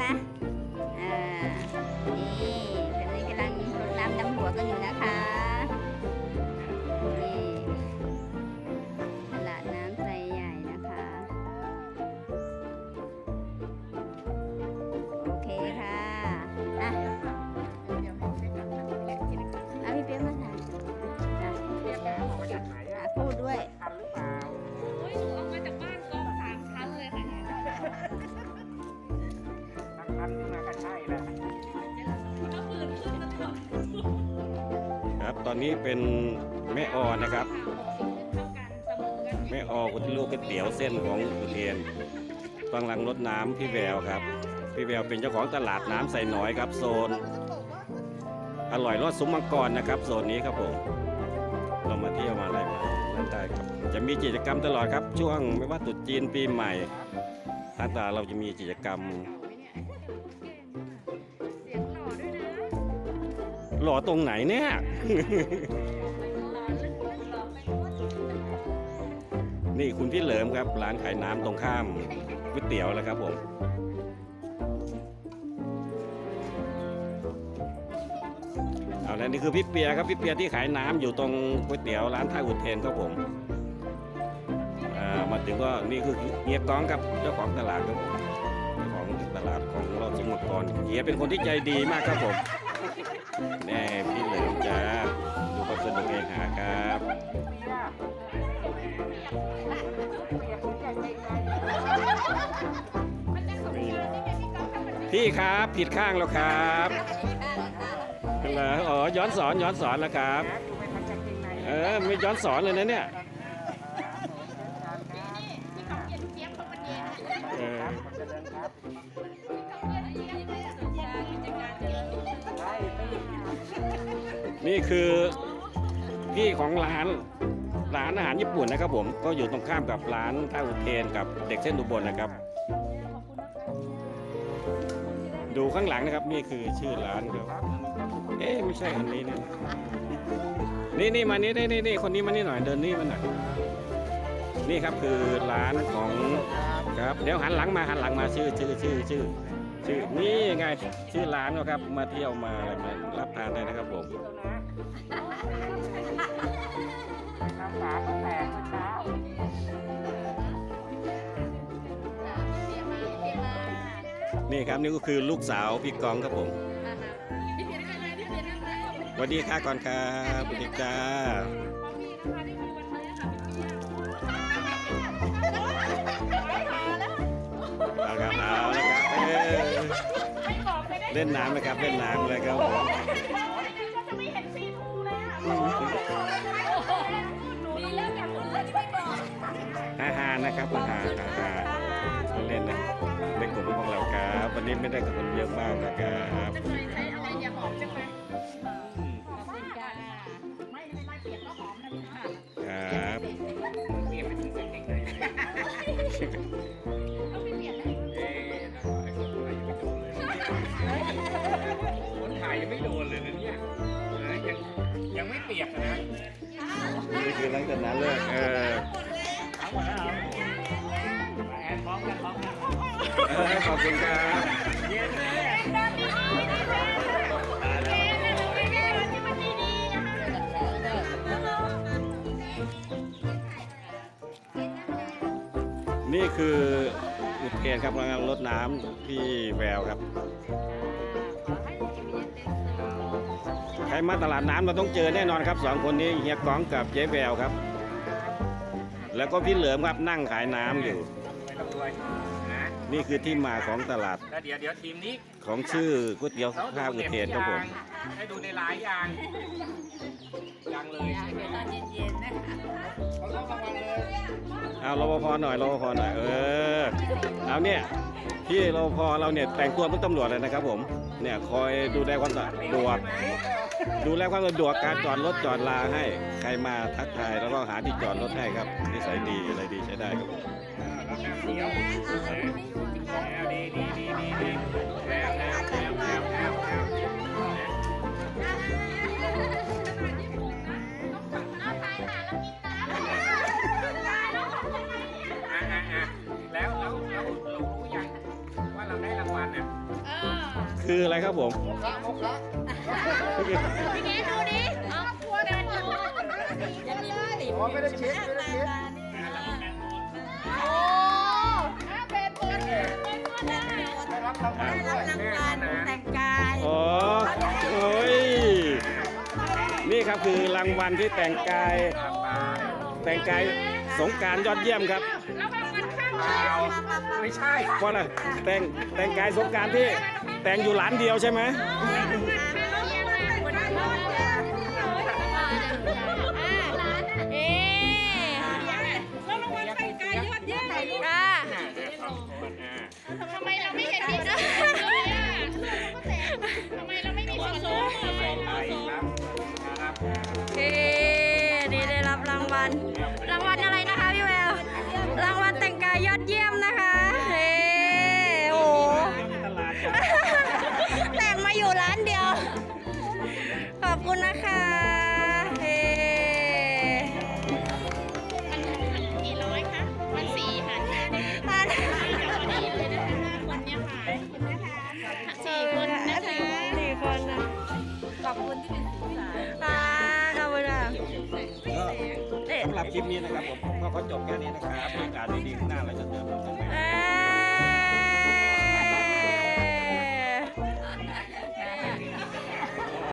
อั อนนี้เป็นแม่ออนะครับหกสิบเท่ากันเสมอกันแม่ออคุณลูกก๋วยเตี๋ยวเส้นของอุเทนกำลังรดน้ำพี่แววครับ พี่แววเป็นเจ้าของตลาดน้ำใส่น้อยครับโซน อร่อยรอดซุ้มมังกรนะครับโซนนี้ครับผมเรามาเที่ยวมาอะไรมานั่นได้ครับจะมีกิจกรรมตลอดครับช่วงไม่ว่าตรุษจีนปีใหม่ทางตาเราจะมีกิจกรรม หล่อตรงไหนเนี่ย นี่คุณพี่เหลิมครับ ร้านขายน้ำตรงข้ามก๋วยเตี๋ยวแล้วครับผมเอาแล้วนี่คือพี่เปียครับพี่เปียที่ขายน้ำอยู่ตรงก๋วยเตี๋ยวร้านท่าอุเทนครับผมอ่ามาถึงก็นี่คือเฮียก้องครับเจ้าของตลาดครับผมเจ้าของตลาดของเราสมุทรกรเฮียเป็นคนที่ใจดีมากครับผม แน่พี่เหลิมจ้าดูความสนุกเองหาครับพี่ครับผิดข้างแล้วครับเหรออ๋อย้อนสอนย้อนสอนแล้วครับนะอยู่ไม่ทันกางเกงในเออไม่ย้อนสอนเลยนะเนี่ยเออ นี่คือพี่ของร้านร้านอาหารญี่ปุ่นนะครับผมก็อยู่ตรงข้ามกับร้านท่าอุเทนกับเด็กเส้นอุบลนะครับ ดูข้างหลังนะครับนี่คือชื่อร้านครับเอ๊ะไม่ใช่คนนี้นะนี่นี่มานี่นี่นี่นี่คนนี้มานี่หน่อยเดินนี่มาหน่อยนี่ครับคือร้านของครับเดี๋ยวหันหลังมาหันหลังมาชื่อชื่อชื่อชื่อชื่อนี่ไงชื่อร้านครับมาเที่ยวมาอะไรมารับทานได้นะครับผม น้ำฝาก็แตกเมื่อเช้านี่ครับนี่ก็คือลูกสาวพี่กองครับผมพี่เพียรได้ไหมพี่เพียรได้ไหมสวัสดีค่ะก่อนครับสวัสดีจ้าพอมีค่ะได้มีวันนี้ค่ะพี่เพียรเอาครับเอาแล้วครับเอ้ยไม่บอกเลยได้เล่นน้ำนะครับเล่นน้ำเลยครับผม นะครับฮ่าฮาฮ่าฮาเล่นนะในกลุ่มของเราครับ วันนี้ไม่ได้กับคนเยอะมากนะครับจะเคยใช้อะไรอย่าหอมจังเลยขอบคุณค่ะไม่ไม่ไม่เปียกก็หอมนะพี่ค่ะครับเปลี่ยนเป็นกางเกงในก็ไม่เปียกนะเอ๊ะไอ้คนถ่ายยังไม่โดนเลยคนถ่ายยังไม่โดนเลยนะเนี่ยนะยังยังไม่เปียกนะนี่คือหลังจากนั้นเลยเออเอาหมด แอนพร้อมกันพร้อมกันเออขอบคุณครับเย็นเลยนี่คืออุเทนครับกำลังรดน้ำพี่แววครับ ใครมาตลาดน้ำเราต้องเจอแน่นอนครับสองคนนี้เฮียก้องกับเจ๊แววครับ แล้วก็พี่เหลิมครับนั่งขายน้ำอยู่ไม่ต้องด้วยนะนี่คือที่มาของตลาดแล้วเดี๋ยวเดี๋ยวทีมนี้ของชื่อก๋วยเตี๋ยวเขาข้าวอุเทนครับผม ให้ดูในไลน์ยังยังเลย เดี๋ยวตอนเย็นๆนะคะเขาต้องระวังเลยเอารปภหน่อยรปภหน่อย เออเอาเนี่ยพี่รปภเราเนี่ยแต่งตัวเป็นตำรวจเลยนะครับผม เนี่ยคอยดูแลความสะดวก ดูแลความสะดวกการจอดรถจอดลาให้ ใครมาทักทายแล้วก็หาที่จอดรถให้ครับนิสัยดีอะไรดีใช้ได้ครับผมเดี๋ยวแล้วดีดีดี คืออะไรครับผมพี่เนดูดิเอาครัวกันอยู่ยังมีติดอ๋อไม่ได้เช็ดไม่ได้เช็ดโอ้เป็นคนเป็นคนได้รับรางวัลแต่งกายอ๋อโอ้ยนี่ครับคือรางวัลที่แต่งกาย แต่งกายสงการยอดเยี่ยมครับ ไม่ใช่เพราะอะไรแต่งแต่งกายสงกรารที่แต่งอยู่หลานเดียวใช่ไหมเอ๊ะแล้วรางวัลแต่งกายยอดเยี่ยมอะทำไมเราไม่เห็นมีส่วนร่วมเลยอะทำไมเราไม่มีส่วนร่วมเลยเอ๊ะนี่ได้รับรางวัล สำหรับคลิปนี้นะครับผมก็จบแค่นี้นะครับโอกาสดีๆข้างหน้าเราจะเจอกันใหม่